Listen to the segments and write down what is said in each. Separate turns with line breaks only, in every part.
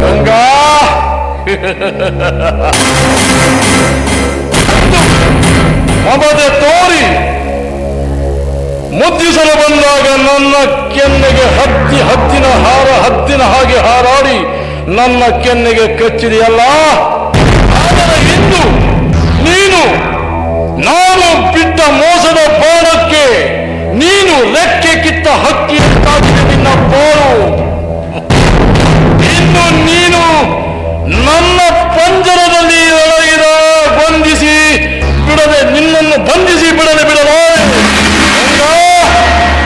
ಗಂಗಾ! ತೋರಿ! ಮುದ್ದಿಸಲು ಬಂದಾಗ ನನ್ನ ಕೆನ್ನೆಗೆ ಹತ್ತಿ ಹತ್ತಿನ ಹಾರ, ಹತ್ತಿನ ಹಾಗೆ ಹಾರಾಡಿ ನನ್ನ ಕೆನ್ನೆಗೆ ಕಚ್ಚಿದೆಯಲ್ಲ? ಆದರೆ ಇಂದು ನೀನು, ನಾನು ಬಿಟ್ಟ ಮೋಸದ ಬಾಣಕ್ಕೆ ನೀನು ಲೆಕ್ಕೆ ಕಿತ್ತ ಹಕ್ಕಿಯಂತಾಗಿದೆ ನಿನ್ನ ಬಾಳು ಇನ್ನು ನೀನು ನನ್ನ ಪಂಜರದಲ್ಲಿ ಒಳಗಿದ ಬಂಧಿಸಿ ಬಿಡದೆ ನಿನ್ನನ್ನು ಬಂಧಿಸಿ ಬಿಡದೆ ಬಿಡಲು.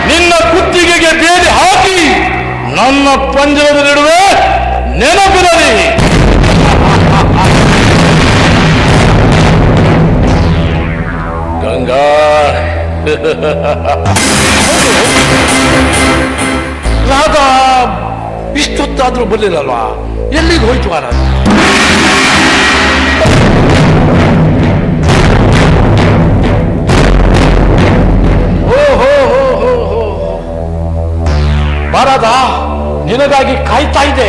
ನಿನ್ನ ಕುತ್ತಿಗೆಗೆ ಬೇಲಿ ಹಾಕಿ ನನ್ನ ಪಂಜರದಲ್ಲಿಡುವೆ ನೆನಪಿರಲಿ. ಗಂಗಾ. ರಾಧಾ, ಇಷ್ಟೊತ್ತಾದ್ರೂ ಬರ್ಲಿಲ್ಲಲ್ವಾ? ಎಲ್ಲಿಗೆ ಹೋಯ್ತು ಹೋ. ಬಾರಾದ ನಿನಗಾಗಿ ಕಾಯ್ತಾ ಇದೆ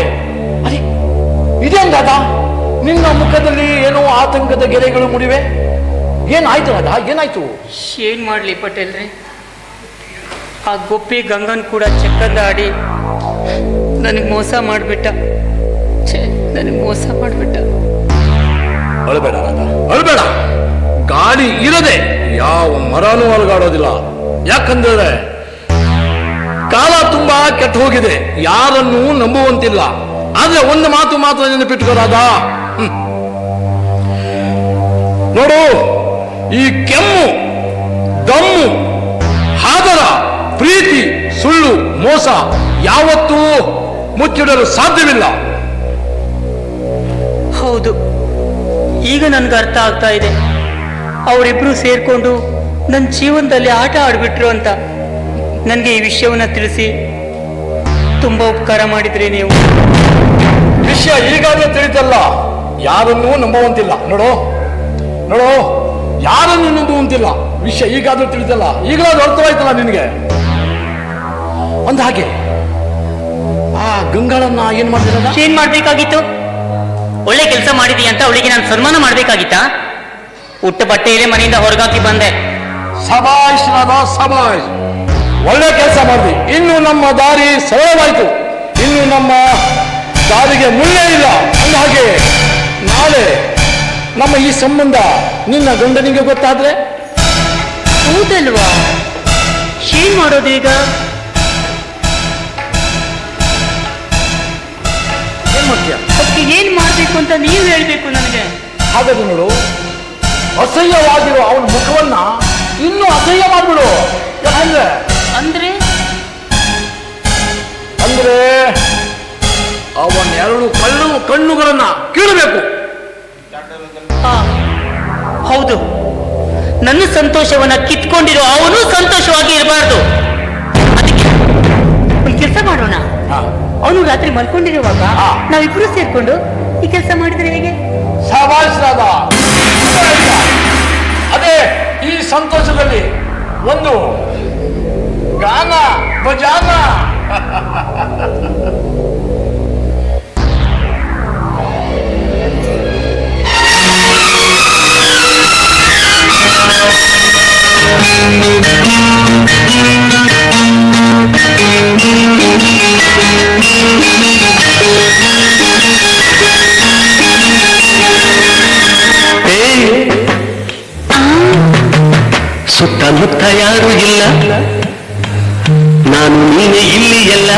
ಅರಿ ಇದೇನ್ ನಿನ್ನ ಮುಖದಲ್ಲಿ ಏನೋ ಆತಂಕದ ಗೆರೆಗಳು ಮುಡಿವೆ? ಏನಾಯ್ತು ರಾಧಾ? ಏನಾಯ್ತು?
ಏನ್ ಮಾಡ್ಲಿ ಪಟೇಲ್ರೆ? ಆ ಗುಪ್ಪಿ ಗಂಗನ್ ಕೂಡ ಚಕ್ಕದಾಡಿ ನನಗೆ ಮೋಸ ಮಾಡಿಬಿಟ್ಟ. ನನಗೆ ಮೋಸ ಮಾಡಿಬಿಟ್ಟ.
ಅಳಬೇಡ ಅಳಬೇಡ. ಗಾಳಿ ಇರದೆ ಯಾವ ಮರನೂ ಅಲುಗಾಡೋದಿಲ್ಲ. ಯಾಕಂದ್ರೆ ಕಾಲ ತುಂಬಾ ಕೆಟ್ಟ ಹೋಗಿದೆ ಯಾರನ್ನೂ ನಂಬುವಂತಿಲ್ಲ. ಆದ್ರೆ ಒಂದು ಮಾತು ಮಾತ್ರ ನೆನಪಿಟ್ಕೋರಾದ. ನೋಡು, ಈ ಕೆಮ್ಮು, ದಮ್ಮು, ಹಾದರ ಪ್ರೀತಿ ಸುಳ್ಳು ಮೋಸ ಯಾವತ್ತೂ ಮುಚ್ಚಿಡಲು ಸಾಧ್ಯವಿಲ್ಲ.
ಹೌದು. ಈಗ ನನ್ಗೆ ಅರ್ಥ ಆಗ್ತಾ ಇದೆ. ಅವರಿಬ್ರು ಸೇರ್ಕೊಂಡು ನನ್ನ ಜೀವನದಲ್ಲಿ ಆಟ ಆಡ್ಬಿಟ್ರು ಅಂತ. ನನಗೆ ಈ ವಿಷಯವನ್ನ ತಿಳಿಸಿ ತುಂಬಾ ಉಪಕಾರ ಮಾಡಿದ್ರಿ ನೀವು.
ವಿಷಯ ಈಗಾಗಲೇ ತಿಳಿತಲ್ಲ ಯಾರನ್ನೂ ನಂಬುವಂತಿಲ್ಲ. ನೋಡು. ನೋಡು. ಯಾರನ್ನು ನಂಬುವಂತಿಲ್ಲ. ವಿಷಯ ಈಗಾದ್ರೂ ತಿಳಿದಲ್ಲ. ಈಗಲಾದ್ರೂ ಅರ್ಥವಾಯ್ತಲ್ಲ ನಿನಗೆ. ಒಂದ್ ಹಾಗೆ. ಆ ಗಂಗಾಳನ್ನ ಏನ್ ಮಾಡಿದ್ರಲ್ಲ
ಏನ್ ಮಾಡ್ಬೇಕಾಗಿತ್ತು? ಒಳ್ಳೆ ಕೆಲಸ ಮಾಡಿದೀಯ ಅಂತ ಅವಳಿಗೆ ನಾನು ಸನ್ಮಾನ ಮಾಡ್ಬೇಕಾಗಿತ್ತಾ? ಉಟ್ಟ ಬಟ್ಟೆಯಲ್ಲೇ ಮನೆಯಿಂದ ಹೊರಗಾಕಿ ಬಂದೆ.
ಸಬಾಯ್ ರಾಧಾ ಸಬಾಷ್ ಒಳ್ಳೆ ಕೆಲಸ ಮಾಡಿದ್ವಿ ಇನ್ನು ನಮ್ಮ ದಾರಿ ಸರಳವಾಯ್ತು. ಇನ್ನು ನಮ್ಮ ದಾರಿಗೆ ಮುಳ್ಳೇ ಇಲ್ಲ. ಅಂದ ಹಾಗೆ. ನಾಳೆ ನಮ್ಮ ಈ ಸಂಬಂಧ ನಿನ್ನ ಗಂಡನಿಗೆ ಗೊತ್ತಾದ್ರೆ?
ಹೌದಲ್ವಾ? ಏನ್ ಮಾಡೋದು ಈಗ?
ಮಾಡ್ತೀಯ
ಅದಕ್ಕೆ ಏನ್ ಮಾಡ್ಬೇಕು ಅಂತ ನೀವು ಹೇಳ್ಬೇಕು ನನಗೆ?
ಹಾಗಾದ್ರೆ ನೋಡು ಅಸಹ್ಯವಾಗಿರೋ ಅವನ ಮುಖವನ್ನ ಇನ್ನೂ ಅಸಹ್ಯ ಮಾಡ್ಬಿಡು. ಯಾಕಂದ್ರೆ?
ಅಂದ್ರೆ?
ಅಂದ್ರೆ ಅವನ ಎರಡು ಕಣ್ಣು ಕಣ್ಣುಗಳನ್ನ ಕೀಳಬೇಕು.
ಹೌದು. ನನ್ನ ಸಂತೋಷವನ್ನ ಕಿತ್ಕೊಂಡಿರೋ ಅವನು ಸಂತೋಷವಾಗಿ ಇರಬಾರ್ದು. ಅದಕ್ಕೆ ಕೆಲಸ ಮಾಡೋಣ. ಅವನು ರಾತ್ರಿ ಮಲ್ಕೊಂಡಿರುವಾಗ. ನಾವಿಬ್ರು ಸೇರ್ಕೊಂಡು ಈ ಕೆಲಸ ಮಾಡಿದ್ರೆ ಹೇಗೆ?
ರಾಧಾ. ಅದೇ ಈ ಸಂತೋಷದಲ್ಲಿ ಒಂದು ಗಾನ ಭಜಾನ.
ಸುತ್ತಮುತ್ತ ಯಾರು ಇಲ್ಲ ನಾನು ನೀನೆ ಇಲ್ಲಿ ಎಲ್ಲ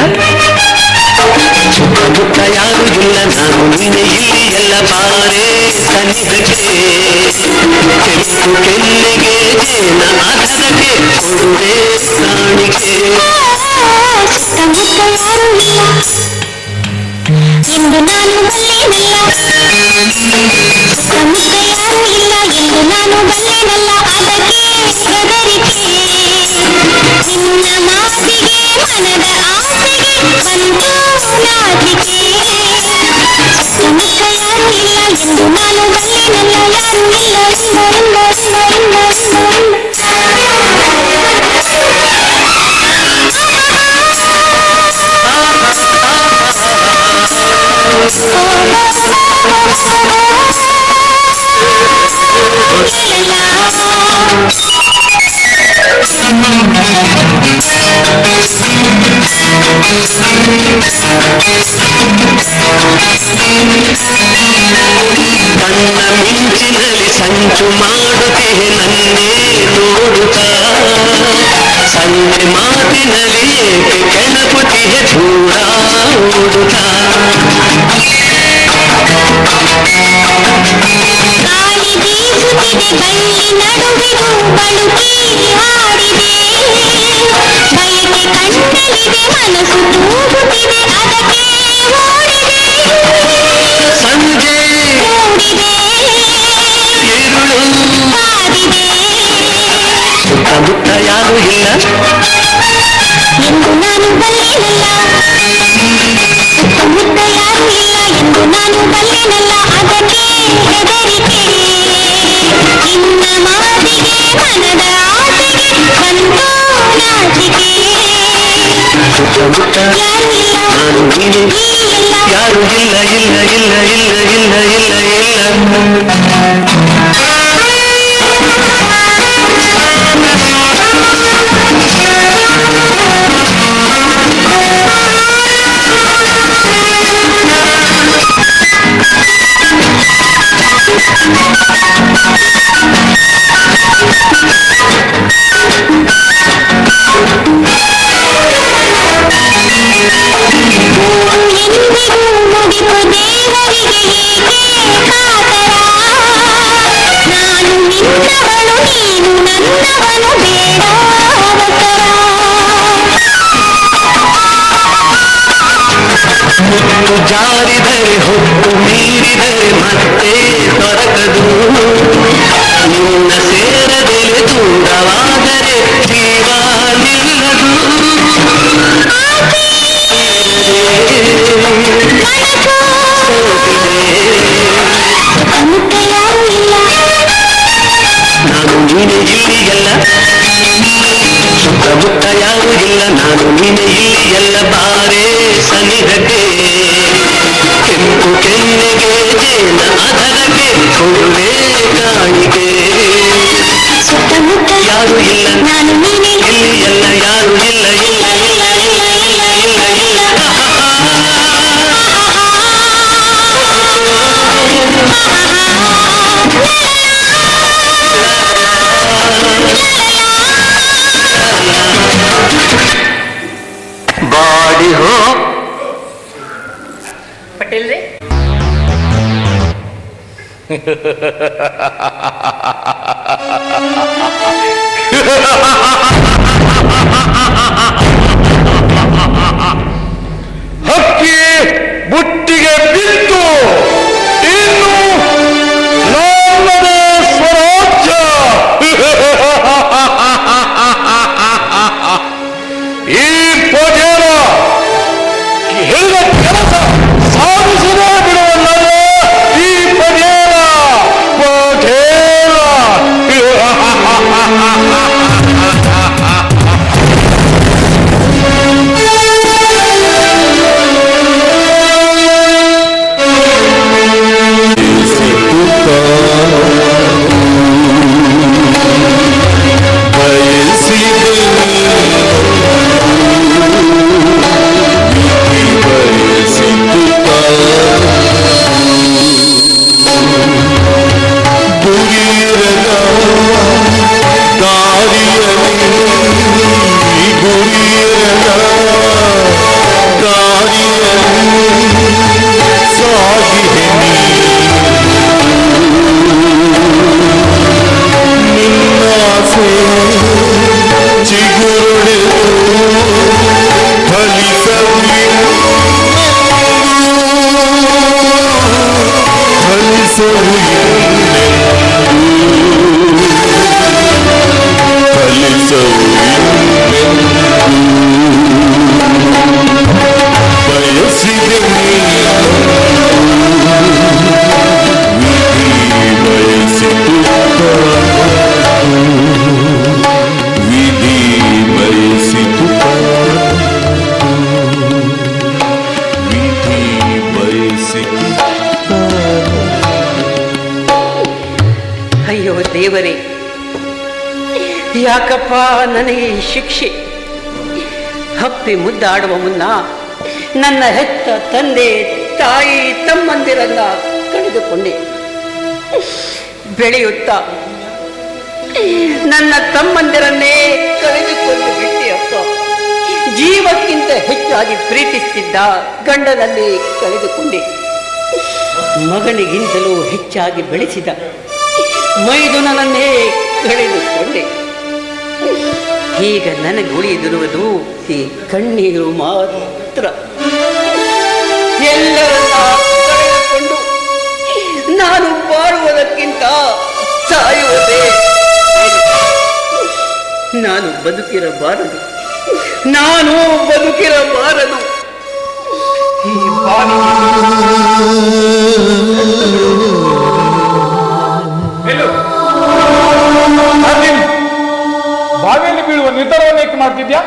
ಸುತ್ತಮುತ್ತ ಯಾರು ಇಲ್ಲ ನಾನು ನೀನೆ ಇಲ್ಲಿ ಎಲ್ಲ ಬಾರೇ ಸನ್ನಿಧಕ್ಕೆ ಕೆಂಪು ಕೆನ್ನೆಗೆ ಜೇನ ಆಧಾರಕ್ಕೆ ಕೊಡುವೆ ಕಾಣಿಕೆ
ಸುತ್ತಮುತ್ತ ಯಾರೂ ಇಲ್ಲ ಎಂದು ನಾನು ಬಲ್ಲೆನಲ್ಲ ಸುತ್ತಮುತ್ತ ಯಾರೂ ಇಲ್ಲ ಎಂದು ನಾನು ಬಲ್ಲೆನಲ್ಲ ಅದಕ್ಕೆ ಹೆದರಿಕೆ ನಿನ್ನ ಮಾತಿಗೆ ಮನದ ಆಸೆಗೆ ಬಂತು ನಾಚಿಕೆ ಸುತ್ತಮುತ್ತ ಯಾರೂ ಇಲ್ಲ ಎಂದು ನಾನು ಬಲ್ಲೆನಲ್ಲ ಯಾರೂ ಇಲ್ಲ ಇಲ್ಲ ಇಲ್ಲ ಇಲ್ಲ ಇಲ್ಲ ಇಲ್ಲ ಇಲ್ಲ కన్న మించినలి సంచు మాడుతే నన్నే నోడుతా. సంచి మా Thank
you. Ha ha ha
ha! ದೇವರಿ, ಯಾಕಪ್ಪ ನನಗೆ ಈ ಶಿಕ್ಷೆ? ಹಪ್ಪಿ ಮುದ್ದಾಡುವ ಮುನ್ನ
ನನ್ನ ಹೆತ್ತ ತಂದೆ, ತಾಯಿ ತಮ್ಮಂದಿರನ್ನ ಕಳೆದುಕೊಂಡೆ. ಬೆಳೆಯುತ್ತ ನನ್ನ ತಮ್ಮಂದಿರನ್ನೇ ಕಳೆದುಕೊಂಡು ಬಿಟ್ಟೆ ಅಪ್ಪ ಜೀವಕ್ಕಿಂತ ಹೆಚ್ಚಾಗಿ ಪ್ರೀತಿಸುತ್ತಿದ್ದ ಗಂಡನಲ್ಲಿ ಕಳೆದುಕೊಂಡೆ. ಮಗನಿಗಿಂತಲೂ ಹೆಚ್ಚಾಗಿ ಬೆಳೆಸಿದ ಮೈದುನನ್ನೇ ಕಳೆದುಕೊಂಡೆ. ಈಗ ನನಗೆ ಉಳಿದಿರುವುದು ಈ ಕಣ್ಣೀರು ಮಾತ್ರ. ಕಳೆದುಕೊಂಡು ನಾನು ಬಾಳುವುದಕ್ಕಿಂತ ಸಾಯುವುದೇ ನಾನು ಬದುಕಿರಬಾರದು. ನಾನು ಬದುಕಿರಬಾರದು. ಈ ಬಾವಿಗೆ
ನಿರ್ಧಾರವನ್ನು ಏಕೆ ಮಾಡ್ತಿದ್ಯಾ?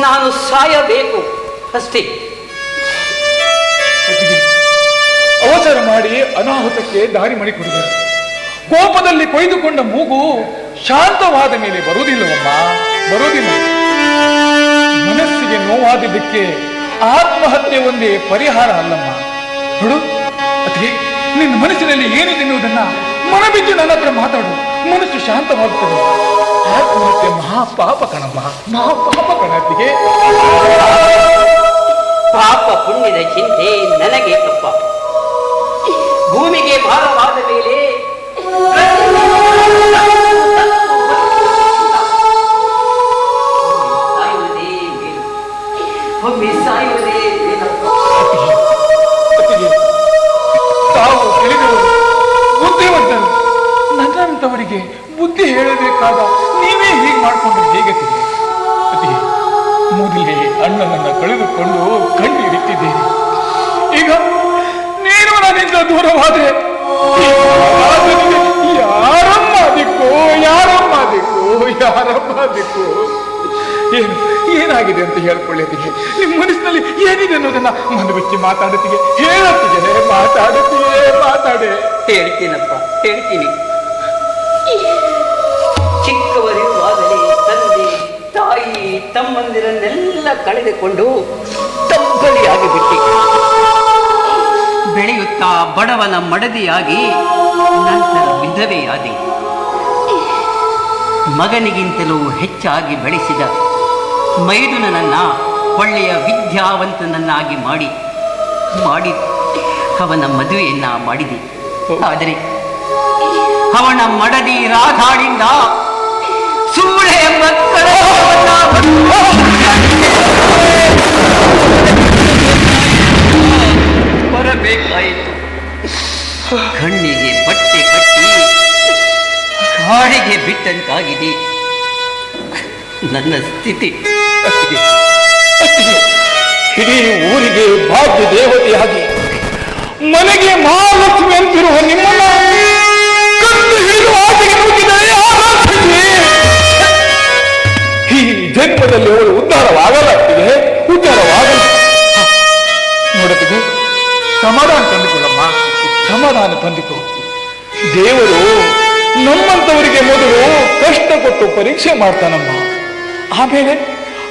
ನಾನು ಸಾಯಬೇಕು. ಅಷ್ಟೇ.
ಅವಸರ ಮಾಡಿ ಅನಾಹುತಕ್ಕೆ ದಾರಿ ಮಾಡಿಕೊಡಿದರು. ಕೋಪದಲ್ಲಿ ಕೊಯ್ದುಕೊಂಡ ಮೂಗು ಶಾಂತವಾದ ಮೇಲೆ ಬರುವುದಿಲ್ಲವಮ್ಮ, ಬರುವುದಿಲ್ಲ. ಮನಸ್ಸಿಗೆ ನೋವಾದಿದ್ದಕ್ಕೆ ಆತ್ಮಹತ್ಯೆ ಒಂದೇ ಪರಿಹಾರ ಅಲ್ಲಮ್ಮ. ನೋಡು ಅದೇ ನಿನ್ನ ಮನಸ್ಸಿನಲ್ಲಿ ಏನಿದೆ ಎನ್ನುವುದನ್ನ ಮನಬಿದ್ದು ನನ್ನ ಹತ್ರ ಮಾತಾಡು. ಮನಸ್ಸು ಶಾಂತವಾಗುತ್ತದೆ. ಆತ್ಮಹತ್ಯೆ ಮಹಾಪಾಪ ಕಣಮ್ಮ. ಮಹಾಪಾಪ ಕಣತ್ತಿಗೆ
ಪಾಪ ಪುಣ್ಯದ ಚಿಂತೆ ನನಗೆ ತಪ್ಪ. ಭೂಮಿಗೆ ಭಾರವಾದ ಮೇಲೆ ಸಾಯುವುದೇ ಮೇಲು. ಒಮ್ಮೆ ಸಾಯುವುದೇ
ಅಣ್ಣನನ್ನ ಕಣ್ಣು ಕಣ್ಣೀರಿಟ್ಟಿದ್ದೀರಿ ಈಗ ನೀನು ನನ್ನಿಂದ ದೂರವಾದ್ರೆ ಯಾರಮ್ಮ ದಿಕ್ಕು ಯಾರಮ್ಮ ದಿಕ್ಕು ಯಾರಮ್ಮ ದಿಕ್ಕು ಏನು, ಏನಾಗಿದೆ ಅಂತ ಹೇಳ್ಕೊಳ್ಳಿದ್ದೀನಿ ನಿಮ್ಮ ಮನಸ್ಸಿನಲ್ಲಿ ಏನಿದೆ ಅನ್ನೋದನ್ನ ಮನ ಬಿಚ್ಚಿ ಮಾತಾಡುತ್ತೀಗೆ ಹೇಳುತ್ತೀಗೆ ಮಾತಾಡುತ್ತೀಗೆ ಮಾತಾಡೆ.
ಹೇಳ್ತೀನಪ್ಪ, ಹೇಳ್ತೀನಿ. ಚಿಕ್ಕವರಿರುವಾಗಲೇ ತಂದೆ, ತಾಯಿ ತಮ್ಮಂದಿರನ್ನೆಲ್ಲ ಕಳೆದುಕೊಂಡು ತಬ್ಬಲಿಯಾಗಿ ಬಿಟ್ಟಿ. ಬೆಳೆಯುತ್ತಾ ಬಡವನ ಮಡದಿಯಾಗಿ ನಂತರ ವಿಧವೆಯಾದಿ. ಮಗನಿಗಿಂತಲೂ ಹೆಚ್ಚಾಗಿ ಬೆಳೆಸಿದ ಮೈದುನನನ್ನ ಒಳ್ಳೆಯ ವಿದ್ಯಾವಂತನನ್ನಾಗಿ ಮಾಡಿ ಮಾಡಿ ಅವನ ಮದುವೆಯನ್ನ ಮಾಡಿದೆ. ಆದರೆ ಅವನ ಮಡದಿ ರಾಧಾಳಿಂದ ಸೂಳೆ ಮಕ್ಕಳ ಕಣ್ಣಿಗೆ ಬಟ್ಟೆ ಕಟ್ಟಿ ಕಾಡಿಗೆ ಬಿಟ್ಟಂತಾಗಿದೆ. ನನ್ನ ಸ್ಥಿತಿ.
ಇಡೀ ಊರಿಗೆ ಭಾಗ್ಯ ದೇವತೆಯಾಗಿ ಮನೆಗೆ ಮಹಾಲಕ್ಷ್ಮಿ ಅಂತಿರುವ ನಿಮ್ಮನ್ನ ಕಣ್ಣು ಹಿಡಿದು ಆಚೆಗೆ ಮುಗಿದರೆ. ಈ ಜನ್ಮದಲ್ಲಿ ಅವಳು ಉದ್ಧಾರವಾಗಲಾಗ್ತಿದೆ ಉದ್ಧಾರವಾಗಲ್ಲ ನೋಡತ್ತಿಗೆ ಸಮಾಧಾನ ತಂದುಕೊಳ್ಳಮ್ಮ ಸಮಾಧಾನ ತಂದಿತು ದೇವರು ನಮ್ಮಂತವರಿಗೆ ಮೊದಲು ಕಷ್ಟ ಕೊಟ್ಟು ಪರೀಕ್ಷೆ ಮಾಡ್ತಾನಮ್ಮ. ಆಮೇಲೆ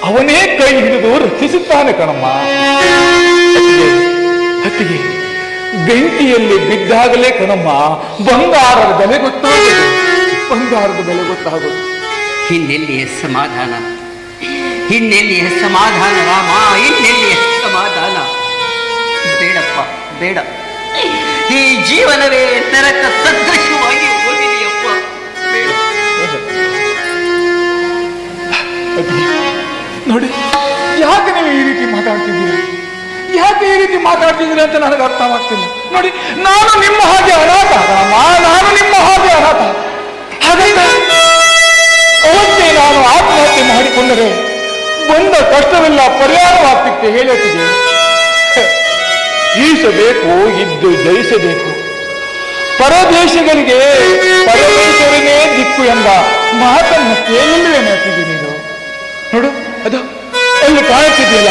ಅವನೇ ಕೈ ಹಿಡಿದು ರಕ್ಷಿಸುತ್ತಾನೆ ಕಣಮ್ಮ. ಅತ್ತಿಗೆ ಬೆಂಕಿಯಲ್ಲಿ ಬಿದ್ದಾಗಲೇ ಕಣಮ್ಮ, ಬಂಗಾರದ ಬೆಲೆ ಗೊತ್ತಾಗೋದು. ಬಂಗಾರದ ಬೆಲೆ ಗೊತ್ತಾಗೋದು.
ಇನ್ನೆಲ್ಲಿಯ ಸಮಾಧಾನ. ಇನ್ನೆಲ್ಲಿಯ ಸಮಾಧಾನ ರಾಮ ಇನ್ನೆಲ್ಲಿಯ ಸಮಾಧಾನ. ಬೇಡಪ್ಪ, ಬೇಡ. ಈ ಜೀವನವೇ ನರಕ ಸದೃಶವಾಗಿ
ನೋಡಿ, ಯಾಕೆ ನೀವು ಈ ರೀತಿ ಮಾತಾಡ್ತಿದ್ದೀರಿ? ಯಾಕೆ ಈ ರೀತಿ ಮಾತಾಡ್ತಿದ್ದೀರಿ ಅಂತ ನನಗೆ ಅರ್ಥವಾಗ್ತಿಲ್ಲ. ನೋಡಿ, ನಾನು ನಿಮ್ಮ ಹಾಗೆ ಅನಾಥ ನಾನು ನಿಮ್ಮ ಹಾಗೆ ಅನಾಥ ಹಾಗೆ ನಾನು ಆತ್ಮಹತ್ಯೆ ಮಾಡಿಕೊಂಡರೆ ಬಂದ ಕಷ್ಟವೆಲ್ಲ ಪರಿಹಾರವಾಗ್ತಿತ್ತೆ ಹೇಳುತ್ತಿದೆ ಈಸಬೇಕು ಇದ್ದು ಜಯಿಸಬೇಕು. ಪರದೇಶಗಳಿಗೆ ಪರಮೇಶ್ವರನೇ ದಿಕ್ಕು ಎಂಬ ಮಾತನ್ನು ಕೇಳಿಲ್ವೇ ನೆನಪಿದೆ ನೀನು. ನೋಡು ಅದು ಅಲ್ಲಿ ಕಾಣುತ್ತಿದೆಯಲ್ಲ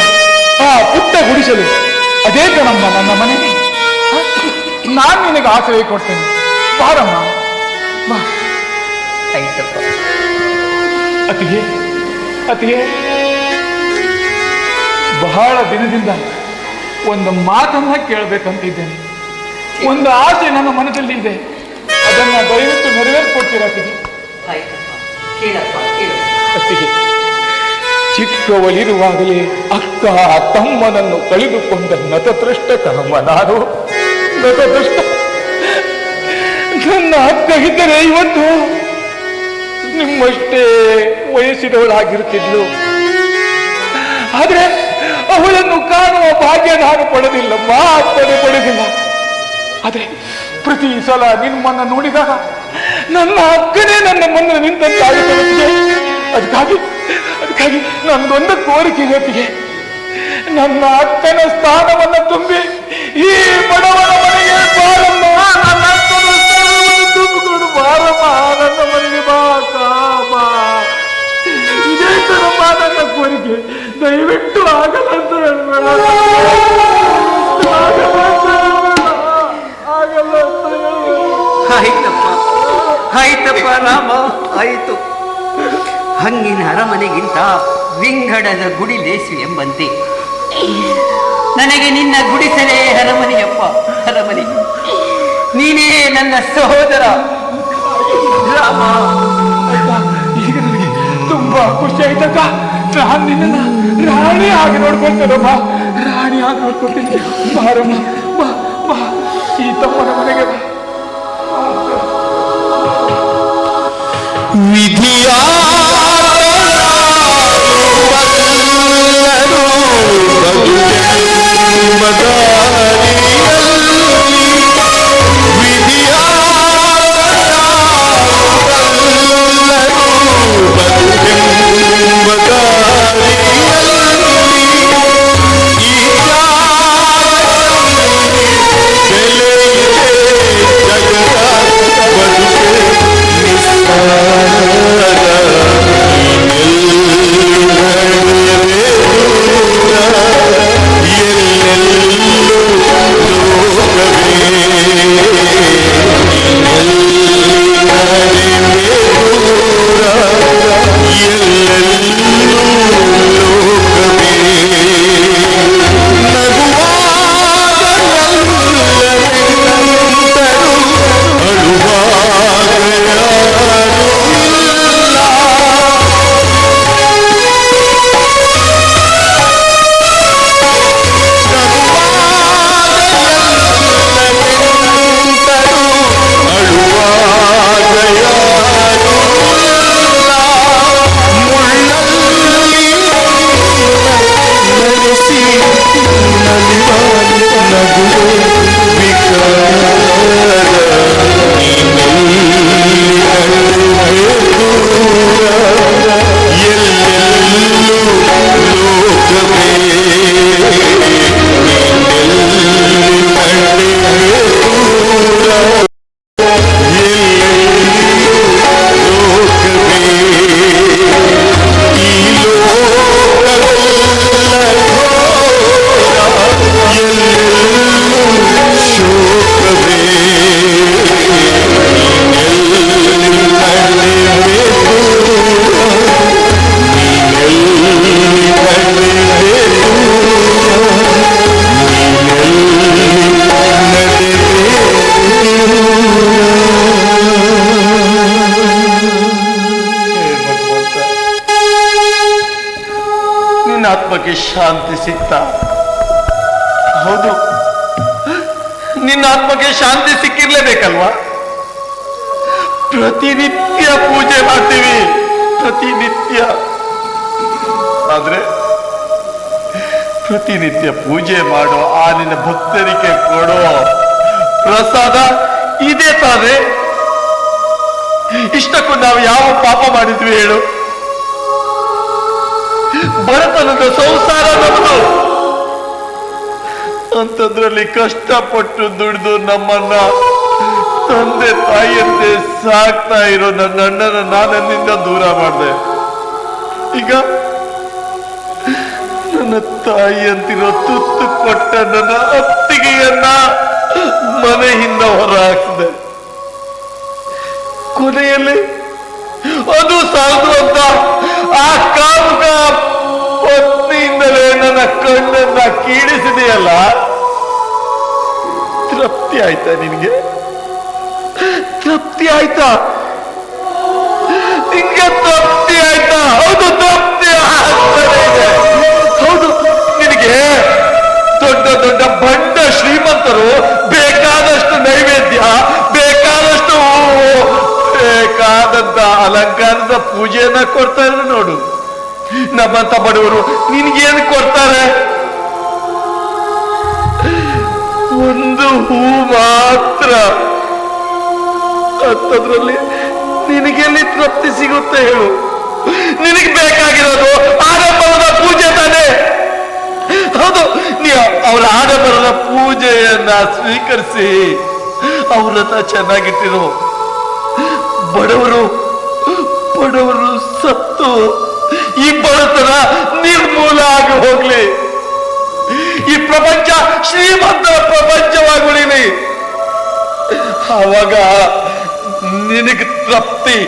ಆ ಪುಟ್ಟ ಗುಡಿಸಲು. ಅದೇ ಕಣಮ್ಮ ನನ್ನ ಮನೆ. ನಾನು ನಿನಗೆ ಆಶ್ರಯ ಕೊಡ್ತೇನೆ. ಬಾರಮ್ಮ. ಬಾ. ಅತಿಗೆ ಅತಿಗೆ ಬಹಳ ದಿನದಿಂದ ಒಂದು ಮಾತನ್ನ ಕೇಳಬೇಕಂತಿದ್ದೇನೆ. ಒಂದು ಆಸೆ ನನ್ನ ಮನದಲ್ಲಿ ಇದೆ. ಅದನ್ನ ದಯವಿಟ್ಟು
ಕೇಳು.
ಅತ್ತಿಗೆ ಚಿಕ್ಕವಳಿರುವಾಗಲೇ ಅಕ್ಕ ತಮ್ಮನನ್ನು ಕಳೆದುಕೊಂಡ ನತದೃಷ್ಟ ಕರ್ಮ ನಾನು ನತದೃಷ್ಟ. ನನ್ನ ಅಕ್ಕ ಇದ್ದರೆ ಇವತ್ತು ನಿಮ್ಮಷ್ಟೇ ವಯಸ್ಸಿನವಳಾಗಿರುತ್ತಿದ್ಲು. ಆದ್ರೆ ಅವಳನ್ನು ಕಾಣುವ ಭಾಗ್ಯ ನಾನು ಪಡೆದಿಲ್ಲ ಮಾತನೆ ಪಡೆದಿಲ್ಲ. ಅದೇ, ಪ್ರತಿ ಸಲ ನಿಮ್ಮನ್ನ ನೋಡಿದಾಗ ನನ್ನ ಅಕ್ಕನೇ ನನ್ನ ಮುಂದೆ ನಿಂತ ಅದಕ್ಕಾಗಿ ಅದಕ್ಕಾಗಿ ನಂದೊಂದು ಕೋರಿಕೆ ಜೊತೆಗೆ ನನ್ನ ಅಕ್ಕನ ಸ್ಥಾನವನ್ನ ತುಂಬಿ ಈ ಬಡವನ ಮನೆಗೆ ಬಾರಮ್ಮ ನನ್ನ ಅಕ್ಕನ ಸ್ಥಾನವನ್ನು ತುಂಬಿಕೊಂಡು ಬಾರಮ್ಮ ನನ್ನ ಮನೆಗೆ ಬಾ ಇದೇ ತರಮ್ಮ ನನ್ನ ಕೋರಿಕೆ. ದಯವಿಟ್ಟು ಹೇಳ್ಬೇಡ. ಹೇಳ್ಬೇಡ.
ಆಯ್ತಪ್ಪ ಆಯ್ತಪ್ಪ ರಾಮ ಆಯಿತು ಹಂಗಿನ ಅರಮನೆಗಿಂತ ವಿಂಗಡದ ಗುಡಿ ಲೇಸು ಎಂಬಂತೆ ನನಗೆ ನಿನ್ನ ಗುಡಿಸಲೇ ಅರಮನೆಯಪ್ಪ ಅರಮನೆ ನೀನೇ ನನ್ನ ಸಹೋದರ ರಾಮ?
ಈಗ ನನಗೆ ತುಂಬಾ ಖುಷಿ ಆಯ್ತಕ್ಕ ನಾನು ನಿನ್ನ ರಾಣಿ ಆಗಿ ನೋಡ್ಕೊಳ್ತೇನಮ್ಮ ರಾಣಿ ಆಗಿ ನೋಡ್ಕೊಳ್ತೀನಿ ಬಾರಮ್ಮ ಬಾ ಬಾ ಈ ತಮ್ಮನ ಮನೆಗೆ ಬಾ
ಹೌದು. ನಿನ್ನ ಆತ್ಮಕ್ಕೆ ಶಾಂತಿ ಸಿಕ್ಕಿರ್ಲೇಬೇಕಲ್ವಾ? ಪ್ರತಿನಿತ್ಯ ಪೂಜೆ ಮಾಡ್ತೀವಿ, ಪ್ರತಿನಿತ್ಯ. ಆದ್ರೆ,
ಪ್ರತಿನಿತ್ಯ ಪೂಜೆ ಮಾಡೋ ಆ ನಿನ್ನ ಭಕ್ತರಿಗೆ ಕೊಡೋ ಪ್ರಸಾದ ಇದೇ ತಾನೇ. ಇಷ್ಟಕ್ಕೂ ನಾವು ಯಾವ ಪಾಪ ಮಾಡಿದ್ವಿ ಹೇಳು? ಭರತನದ ಸಂಸಾರ ನಮ್ಮದು ಅಂಥದ್ರಲ್ಲಿ ಕಷ್ಟಪಟ್ಟು ದುಡಿದು ನಮ್ಮನ್ನ ತಂದೆ ತಾಯಿಯಂತೆ ಸಾಕ್ತಾ ಇರೋ ನನ್ನ ಅಣ್ಣನ ನಾನನ್ನಿಂದ ದೂರ ಮಾಡಿದೆ. ಈಗ ನನ್ನ ತಾಯಿಯಂತಿರೋ ತುತ್ತು ಕೊಟ್ಟ ನನ್ನ ಅತ್ತಿಗೆಯನ್ನ ಮನೆಯಿಂದ ಹೊರ ಹಾಕಿದೆ ಕೊನೆಯಲ್ಲಿ ಅದು ಸಾಲದು ಅಂತ ಕೀಳಿಸಿದೆಯಲ್ಲ ತೃಪ್ತಿ ಆಯ್ತಾ ನಿನಗೆ? ತೃಪ್ತಿ ಆಯ್ತಾ? ನಿಂಗೆ ತೃಪ್ತಿ ಆಯ್ತಾ? ಹೌದು, ತೃಪ್ತಿ ಹೌದು, ನಿನಗೆ ದೊಡ್ಡ ದೊಡ್ಡ ಬಂಡ ಶ್ರೀಮಂತರು ಬೇಕಾದಷ್ಟು ನೈವೇದ್ಯ, ಬೇಕಾದಷ್ಟು ಬೇಕಾದಂತ ಅಲಂಕಾರದ ಪೂಜೆಯನ್ನ ಕೊಡ್ತಾರೆ ನೋಡು. ನಮ್ಮಂತ ಬಡವರು ನಿನ್ಗೇನು ಕೊಡ್ತಾರೆ? ಒಂದು ಹೂ ಮಾತ್ರ. ಅಂತದ್ರಲ್ಲಿ ನಿನಗೆಲ್ಲಿ ತೃಪ್ತಿ ಸಿಗುತ್ತೆ ಹೇಳು. ನಿನಗೆ ಬೇಕಾಗಿರೋದು ಆಡಂಬರದ ಪೂಜೆ ತಾನೇ. ಹೌದು, ನೀ ಅವರ ಆಡಂಬರದ ಪೂಜೆಯನ್ನ ಸ್ವೀಕರಿಸಿ ಅವ್ರನ್ನ ಚೆನ್ನಾಗಿಟ್ಟಿರು. ಬಡವರು ಬಡವರು ಸತ್ತು. ಈ ಬಡತನ ನಿರ್ಮೂಲ ಆಗಿ ಹೋಗ್ಲಿ. ಪ್ರಪಂಚ ಶ್ರೀಮಂತರ ಪ್ರಪಂಚವಾಗುಳಿಲಿ ಅವಾಗ ನಿನಗೆ ತೃಪ್ತಿ.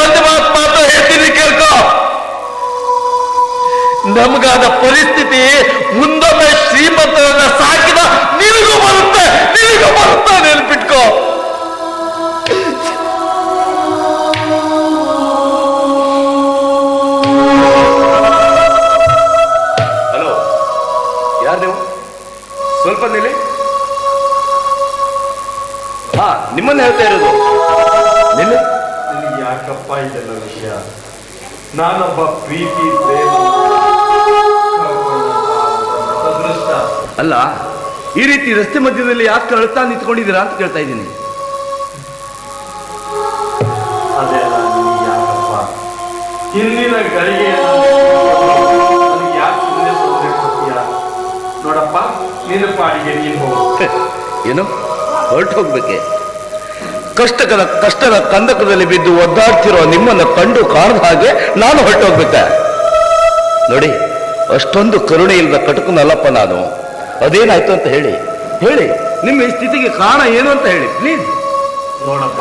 ಒಂದು ಮಾತು ಮಾತ್ರ ಹೇಳ್ತೀನಿ ಕೇಳ್ಕೊ. ನಮಗಾದ ಪರಿಸ್ಥಿತಿ ಮುಂದೊಮ್ಮೆ ಶ್ರೀಮಂತರನ್ನ ಸಾಕಿದ ನಿನಗೂ ಬರುತ್ತೆ ನಿನಗೂ ಬರುತ್ತೆ, ನೆನ್ಪಿಟ್ಕೋ.
ಸ್ವಲ್ಪ ನಿಲ್ಲಿ. ಹಾ ನಿಮ್ಮನ್ನ ಹೇಳ್ತಾ ಇರೋದು. ನಿಲ್ಲಿ.
ನಿನಗೆ ಯಾಕಪ್ಪ ಇದೆಲ್ಲ ವಿಷಯ? ನಾನೊಬ್ಬ ಪ್ರೀತಿ ಪ್ರೇಮ ಅದೃಷ್ಟ
ಅಲ್ಲ ಈ ರೀತಿ ರಸ್ತೆ ಮಧ್ಯದಲ್ಲಿ ಯಾಕೆ ಕಳ್ತಾ ನಿಂತ್ಕೊಂಡಿದ್ದೀರಾ ಅಂತ ಕೇಳ್ತಾ ಇದ್ದೀನಿ.
ಅದೇ ಯಾಕಪ್ಪ? ಹಿಂದಿನ ಗಳಿಗೆ ನಿನ್ನ ಪಾಡಿಗೆ ನೀನು ಹೋಗು
ಏನು? ಹೊರಟು ಹೋಗ್ಬೇಕೆ ಕಷ್ಟಕರ ಕಷ್ಟದ ಕಂದಕದಲ್ಲಿ ಬಿದ್ದು ಒದ್ದಾಡ್ತಿರೋ ನಿಮ್ಮನ್ನ ಕಂಡು ಕಾಣದ ಹಾಗೆ ನಾನು ಹೊರಟು ಹೋಗ್ಬೇಕೆ ನೋಡಿ ಅಷ್ಟೊಂದು ಕರುಣೆ ಇಲ್ಲದ ಕಟುಕನಲ್ಲಪ್ಪ ನಾನು. ಅದೇನಾಯ್ತು ಅಂತ ಹೇಳಿ ಹೇಳಿ ನಿಮ್ಮ ಈ ಸ್ಥಿತಿಗೆ ಕಾರಣ ಏನು ಅಂತ ಹೇಳಿ ಪ್ಲೀಸ್
ನೋಡಪ್ಪ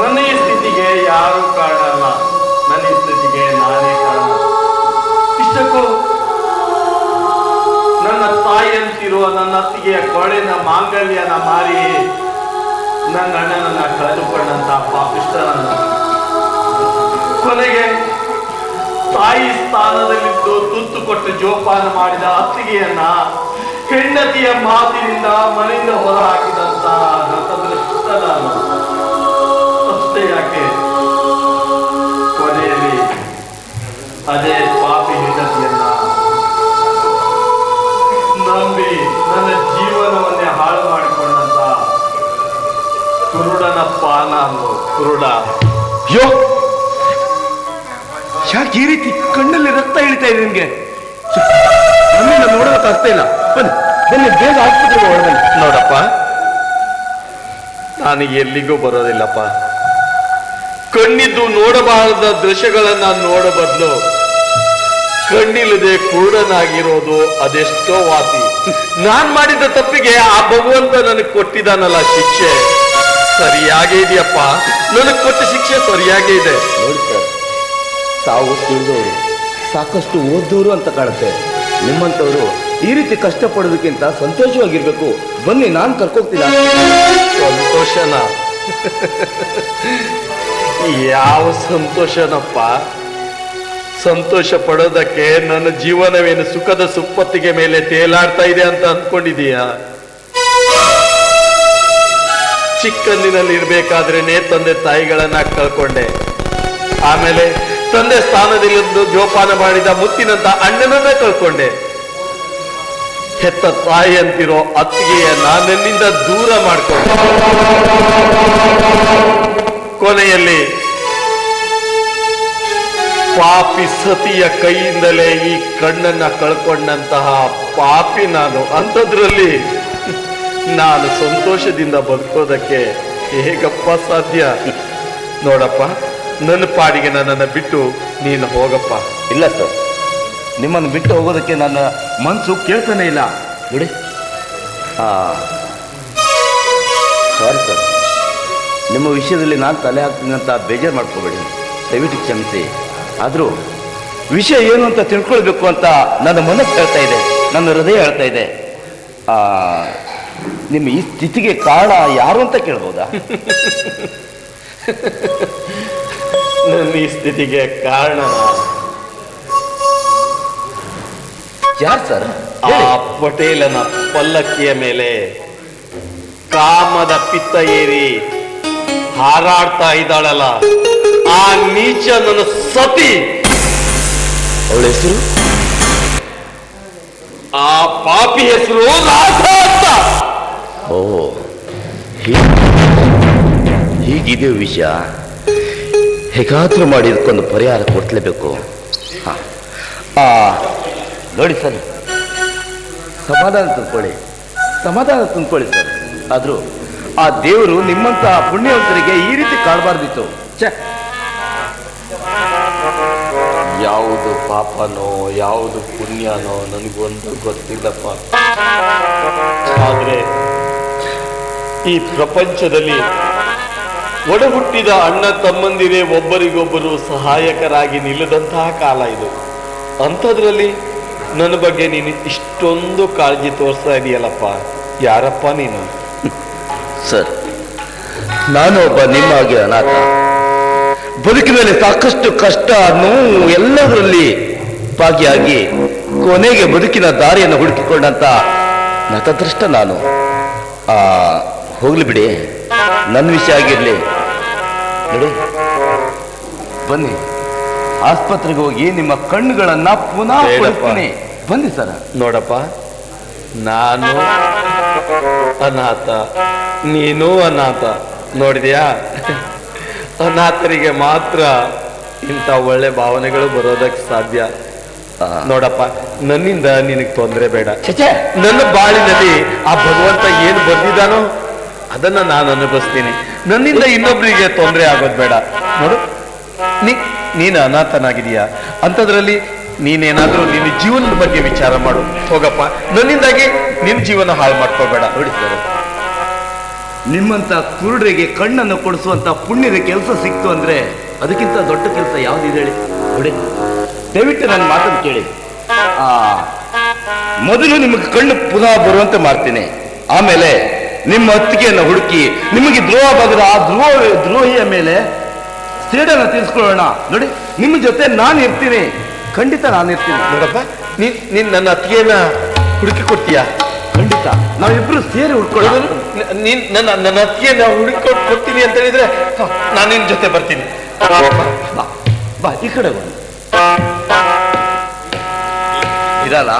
ನನ್ನ ಈ ಸ್ಥಿತಿಗೆ ಯಾರು ಕಾರಣ ಅಲ್ಲ. ನನ್ನ ಈ ಸ್ಥಿತಿಗೆ ನಾನೇ ತಾಯಿಯಂತಿರುವ ನನ್ನ ಅತ್ತಿಗೆಯ ಕೊಳೆನ ಮಾಂಗಲ್ಯನ ಮಾರಿ. ನನ್ನ ಅಣ್ಣನನ್ನ ಕಳೆದುಕೊಂಡಂತ ಪಾಪಿಷ್ಟರನ್ನ ಕೊನೆಗೆ ತಾಯಿ ಸ್ಥಾನದಲ್ಲಿದ್ದು ತುತ್ತು ಕೊಟ್ಟು ಜೋಪಾನ ಮಾಡಿದ ಅತ್ತಿಗೆಯನ್ನ ಹೆಂಡತಿಯ ಮಾತಿನಿಂದ ಮನೆಯಿಂದ ಹೊರ ಹಾಕಿದಂತ ನತದೃಷ್ಟ ಅಷ್ಟೇ ಯಾಕೆ? ಕೊನೆಯಲ್ಲಿ ಅದೇ ಕುರುಡ
ಅಯ್ಯೋ! ಯಾಕೆ ಈ ರೀತಿ ಕಣ್ಣಲ್ಲಿ ರಕ್ತ ಇಳಿತಾ ಇದೆ ನಿಮ್ಗೆ? ಆಗ್ತಾ ಇಲ್ಲ. ಬನ್ನಿ ಬನ್ನಿ ಬೇಗ ಆಸ್ಪತ್ರೆಗೆ
ನೋಡಪ್ಪ ನಾನು ಎಲ್ಲಿಗೂ ಬರೋದಿಲ್ಲಪ್ಪ. ಕಣ್ಣಿದ್ದು ನೋಡಬಾರದ ದೃಶ್ಯಗಳನ್ನ ನೋಡ ಬದಲು ಕಣ್ಣಿಲ್ಲದೆ ಕುರುಡನಾಗಿರೋದು ಅದೆಷ್ಟೋ ವಾಸಿ. ನಾನ್ ಮಾಡಿದ ತಪ್ಪಿಗೆ ಆ ಭಗವಂತ ನನಗೆ ಕೊಟ್ಟಿದ್ದಾನಲ್ಲ ಶಿಕ್ಷೆ. ಸರಿಯಾಗೇ ಇದೆಯಪ್ಪ? ನನಗೆ ಕೊಟ್ಟ ಶಿಕ್ಷೆ ಸರಿಯಾಗೇ ಇದೆ.
ನೋಡಿ ಸರ್ ತಾವು ತಿಳಿದವರು. ಸಾಕಷ್ಟು ಓದ್ದವರು ಅಂತ ಕಾಣುತ್ತೆ. ನಿಮ್ಮಂಥವರು ಈ ರೀತಿ ಕಷ್ಟಪಡೋದಕ್ಕಿಂತ ಸಂತೋಷವಾಗಿರ್ಬೇಕು. ಬನ್ನಿ ನಾನು ಕರ್ಕೋಗ್ತೀನಿ.
ಸಂತೋಷನ? ಯಾವ ಸಂತೋಷನಪ್ಪ? ಸಂತೋಷ ಪಡೋದಕ್ಕೆ ನನ್ನ ಜೀವನವೇನು ಸುಖದ ಸುಪ್ಪತ್ತಿಗೆ ಮೇಲೆ ತೇಲಾಡ್ತಾ ಇದೆ ಅಂತ ಅಂದ್ಕೊಂಡಿದೀಯ ಚಿಕ್ಕಂದಿನಲ್ಲಿ ಇರಬೇಕಾದ್ರೇನೆ ತಂದೆ ತಾಯಿಗಳನ್ನ ಕಳ್ಕೊಂಡೆ. ಆಮೇಲೆ ತಂದೆ ಸ್ಥಾನದಲ್ಲಿಂದು ಜೋಪಾನ ಮಾಡಿದ ಮುತ್ತಿನಂತ ಅಣ್ಣನನ್ನ ಕಳ್ಕೊಂಡೆ. ಹೆತ್ತ ತಾಯಿ ಅಂತಿರೋ ಅತ್ತಿಗೆಯ ನನ್ನಿಂದ ದೂರ ಮಾಡ್ಕೊಂಡೆ. ಕೊನೆಯಲ್ಲಿ ಪಾಪಿ ಸತಿಯ ಕೈಯಿಂದಲೇ ಈ ಕಣ್ಣನ್ನ ಕಳ್ಕೊಂಡಂತಹ ಪಾಪಿ ನಾನು. ಅಂಥದ್ರಲ್ಲಿ ನಾನು ಸಂತೋಷದಿಂದ ಬದುಕೋದಕ್ಕೆ ಹೇಗಪ್ಪ ಸಾಧ್ಯ? ನೋಡಪ್ಪ, ನನ್ನ ಪಾಡಿಗೆ ನನ್ನನ್ನು ಬಿಟ್ಟು ನೀನು ಹೋಗಪ್ಪ.
ಇಲ್ಲ ಸರ್, ನಿಮ್ಮನ್ನು ಬಿಟ್ಟು ಹೋಗೋದಕ್ಕೆ ನನ್ನ ಮನಸ್ಸು ಕೇಳ್ತಾನೆ ಇಲ್ಲ. ಬಿಡಿ. Sorry sir. ನಿಮ್ಮ ವಿಷಯದಲ್ಲಿ ನಾನು ತಲೆ ಹಾಕ್ತೀನಿ ಅಂತ ಬೇಜಾರು ಮಾಡ್ಕೋಬೇಡಿ. ದಯವಿಟ್ಟು ಕ್ಷಮಿಸಿ. ಆದರೂ ವಿಷಯ ಏನು ಅಂತ ತಿಳ್ಕೊಳ್ಬೇಕು ಅಂತ ನನ್ನ ಮನಸ್ಸು ಹೇಳ್ತಾ ಇದೆ, ನನ್ನ ಹೃದಯ ಹೇಳ್ತಾ ಇದೆ. ನಿಮ್ಮ ಈ ಸ್ಥಿತಿಗೆ ಕಾರಣ ಯಾರು ಅಂತ ಕೇಳ್ಬೋದಾ?
ನನ್ನ ಈ ಸ್ಥಿತಿಗೆ ಕಾರಣ
ಯಾರು ಸರ್?
ಆ ಪಟೇಲನ ಪಲ್ಲಕ್ಕಿಯ ಮೇಲೆ ಕಾಮದ ಪಿತ್ತ ಏರಿ ಹಾರಾಡ್ತಾ ಇದ್ದಾಳಲ್ಲ. ಆ ನೀಚ ನನ್ನ ಸತಿ.
ಅವಳ ಹೆಸರು?
ಆ ಪಾಪಿ ಹೆಸರು ರಾಧ ಅಂತ
ಓ ಹೀಗಿದೆ ವಿಷಯ. ಹೇಗಾದರೂ ಮಾಡಿ ಇದಕ್ಕೊಂದು ಪರಿಹಾರ ಕೊಡ್ಲೇಬೇಕು. ಹಾ. ನೋಡಿ ಸರ್. ಸಮಾಧಾನ ತಂದ್ಕೊಳ್ಳಿ ಸಮಾಧಾನ ತಂದ್ಕೊಳ್ಳಿ ಸರ್. ಆದರೂ ಆ ದೇವರು ನಿಮ್ಮಂತ ಪುಣ್ಯವಂತರಿಗೆ ಈ ರೀತಿ ಕಾಡಬಾರ್ದಿತ್ತು ಛೆ.
ಯಾವುದು ಪಾಪನೋ, ಯಾವುದು ಪುಣ್ಯನೋ, ನನಗೊಂದು ಗೊತ್ತಿಲ್ಲಪ್ಪ. ಆದ್ರೆ ಈ ಪ್ರಪಂಚದಲ್ಲಿ ಒಡಹುಟ್ಟಿದ ಅಣ್ಣ ತಮ್ಮಂದಿರೇ ಒಬ್ಬರಿಗೊಬ್ಬರು ಸಹಾಯಕರಾಗಿ ನಿಲ್ಲದಂತಹ ಕಾಲ ಇದು. ಅಂಥದ್ರಲ್ಲಿ ನನ್ನ ಬಗ್ಗೆ ನೀನು ಇಷ್ಟೊಂದು ಕಾಳಜಿ ತೋರಿಸ್ತಾ ಇದೆಯಲ್ಲಪ್ಪ. ಯಾರಪ್ಪ ನೀನು?
ಸರ್ ನಾನು ಒಬ್ಬ ನಿಮ್ಮ ಹಾಗೆ ಅನಾಥ. ಬದುಕಿನಲ್ಲಿ ಸಾಕಷ್ಟು ಕಷ್ಟ, ನೋವು ಎಲ್ಲದರಲ್ಲಿ ಭಾಗಿಯಾಗಿ ಕೊನೆಗೆ ಬದುಕಿನ ದಾರಿಯನ್ನು ಹುಡುಕಿಕೊಂಡಂತ ನತದೃಷ್ಟ ನಾನು. ಆ ಹೋಗ್ಲಿ ಬಿಡಿ. ನನ್ನ ವಿಷಯ ಆಗಿರಲಿ. ನೋಡಿ. ಬನ್ನಿ. ಆಸ್ಪತ್ರೆಗೆ ಹೋಗಿ ನಿಮ್ಮ ಕಣ್ಣುಗಳನ್ನ ಪುನಃ. ಕೊಡಿಸ್ತೀನಿ ಬನ್ನಿ ಸರ.
ನೋಡಪ್ಪ ನಾನು ಅನಾಥ. ನೀನು ಅನಾಥ. ನೋಡಿದ್ಯಾ? ಅನಾಥರಿಗೆ ಮಾತ್ರ ಇಂಥ ಒಳ್ಳೆ ಭಾವನೆಗಳು ಬರೋದಕ್ಕೆ ಸಾಧ್ಯ. ನೋಡಪ್ಪ ನನ್ನಿಂದ ನಿನಗೆ ತೊಂದರೆ ಬೇಡ. ನನ್ನ ಬಾಳಿನಲ್ಲಿ ಆ ಭಗವಂತ ಏನು ಬರ್ದಿದ್ದಾನೋ ಅದನ್ನ ನಾನು ಅನುಭವಿಸ್ತೀನಿ. ನನ್ನಿಂದ ಇನ್ನೊಬ್ಬರಿಗೆ ತೊಂದರೆ ಆಗೋದು ಬೇಡ. ನೋಡು, ನೀ, ನೀನು ಅನಾಥನಾಗಿದೀಯಾ ಅಂಥದ್ರಲ್ಲಿ ನೀನೇನಾದ್ರೂ ನಿನ್ನ ಜೀವನದ ಬಗ್ಗೆ ವಿಚಾರ ಮಾಡು. ಹೋಗಪ್ಪ. ನನ್ನಿಂದಾಗಿ ನಿನ್ನ ಜೀವನ ಹಾಳು ಮಾಡ್ಕೋಬೇಡ.
ನೋಡಿ ಸರ್. ನಿಮ್ಮಂತ ಕುರುಡರಿಗೆ ಕಣ್ಣನ್ನು ಕೊಡಿಸುವಂತ ಪುಣ್ಯದ ಕೆಲಸ ಸಿಕ್ತು ಅಂದ್ರೆ ಅದಕ್ಕಿಂತ ದೊಡ್ಡ ಕೆಲಸ ಯಾವ್ದಿದೆ ಹೇಳಿ? ನೋಡಿ. ದಯವಿಟ್ಟು ನನ್ನ ಮಾತನ್ನು ಕೇಳಿ. ಮೊದಲು ನಿಮಗೆ ಕಣ್ಣು ಪುನಃ ಬರುವಂತೆ ಮಾಡ್ತೀನಿ. ಆಮೇಲೆ ನಿಮ್ಮ ಅತ್ತಿಗೆಯನ್ನು ಹುಡುಕಿ ನಿಮಗೆ ದ್ರೋಹ ಬಗೆದ ಆ ದ್ರೋಹ ದ್ರೋಹಿಯ ಮೇಲೆ ಸೇಡನ್ನು ತೀರಿಸ್ಕೊಳ್ಳೋಣ. ನೋಡಿ ನಿಮ್ಮ ಜೊತೆ ನಾನು ಇರ್ತೀನಿ. ಖಂಡಿತ ನಾನು ಇರ್ತೀನಿ.
ನೋಡಪ್ಪ ನೀನ್ ನೀನ್ ನನ್ನ ಅತ್ತಿಗೆನ ಹುಡುಕಿ ಕೊಡ್ತೀಯಾ?
ಖಂಡಿತ. ನಾವಿಬ್ರು ಸೇರಿ
ಹುಡ್ಕೊಳ್ಳೋದು ನೀನ್ ನನ್ನ ನನ್ನ ಅತ್ತಿಗೆನ ಹುಡುಕಿ ಕೊಡ್ತೀನಿ ಅಂತ ಹೇಳಿದ್ರೆ ನಾನು ನಿನ್ ಜೊತೆ ಬರ್ತೀನಿ.
ಬಾ ಬಾ ಈ ಕಡೆ ಬಾ. ಇದಲ್ಲ